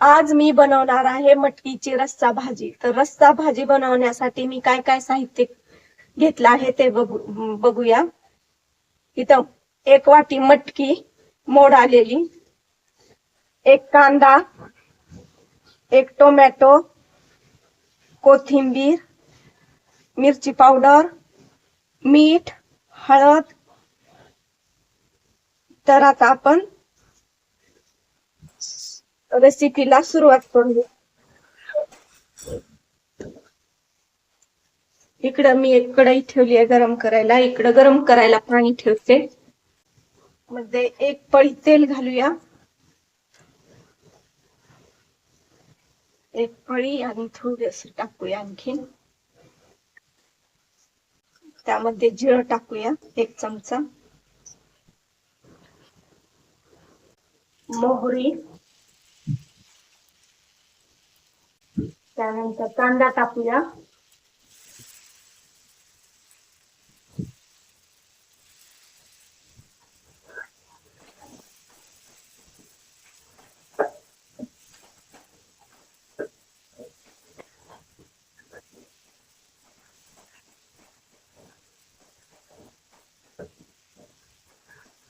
आज मी बनवणार आहे मटकीची रस्सा भाजी. तर रस्सा भाजी बनवण्यासाठी मी काय काय साहित्य घेतलं आहे ते बघू बघूया. इथं एक वाटी मटकी मोड आलेली. एक कांदा एक टोमॅटो कोथिंबीर मिरची पावडर मीठ हळद. तर आता आपण रेसिपीला सुरुवात करू इकडं मी एक कढई ठेवली आहे गरम करायला. इकडं गरम करायला पाणी ठेवते. मध्ये एक पळी तेल घालूया. एक पळी आणि थोडस टाकूया आणखीन. त्यामध्ये जिरं टाकूया एक चमचा. मोहरी. त्यानंतर कांदा टाकूया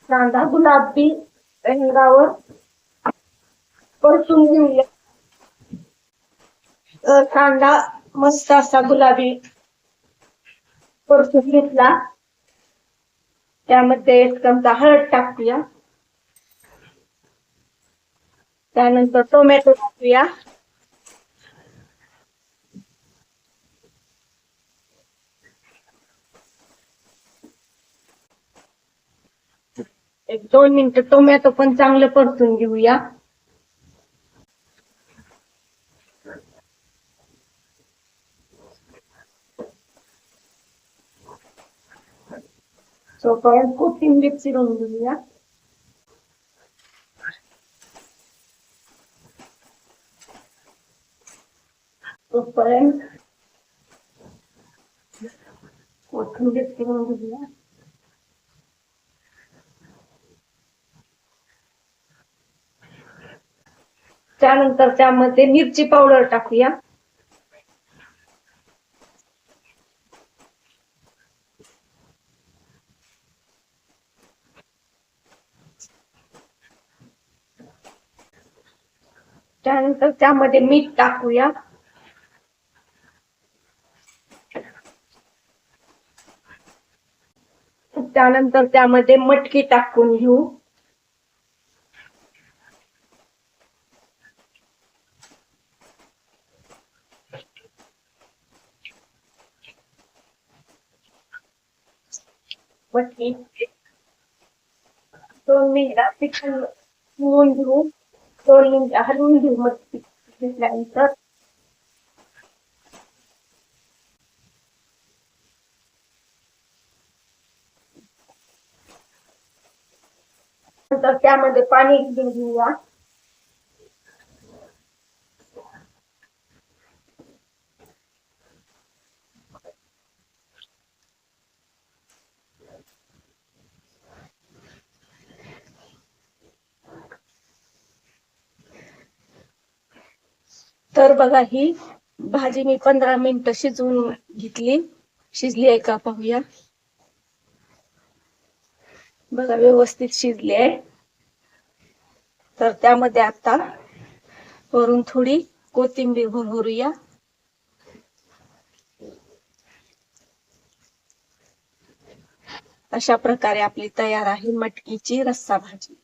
कांदा गुलाबी रंगावर परतून घेऊया अ, कांदा मस्त असा गुलाबी परतून घेतला. त्यामध्ये एक चमचा हळद टाकूया. त्यानंतर टोमॅटो टाकूया. एक दोन मिनिटं टोमॅटो पण चांगलं परतून घेऊया. तोपर्यंत कोथिंबीर चिरून घेऊया तोपर्यंत कोथिंबीर चिरून घेऊया त्यानंतर त्यामध्ये मिरची पावडर टाकूया त्यानंतर त्यामध्ये मीठ टाकूया. त्यानंतर त्यामध्ये मटकी टाकून घेऊ. मटकी. दोन मिनिटात घेऊ. शिवून घेऊ दोन मिनिटं हलवून घेऊ मटकी घेतल्यानंतर नंतर त्यामध्ये पाणी घेऊया तर बघा ही भाजी मी पंधरा मिनिट शिजवून घेतली. शिजली आहे का पाहूया. बघा व्यवस्थित शिजली आहे. तर त्यामध्ये आता वरून थोडी कोथिंबीर भरूया अशा प्रकारे आपली तयार आहे मटकीची रस्सा भाजी.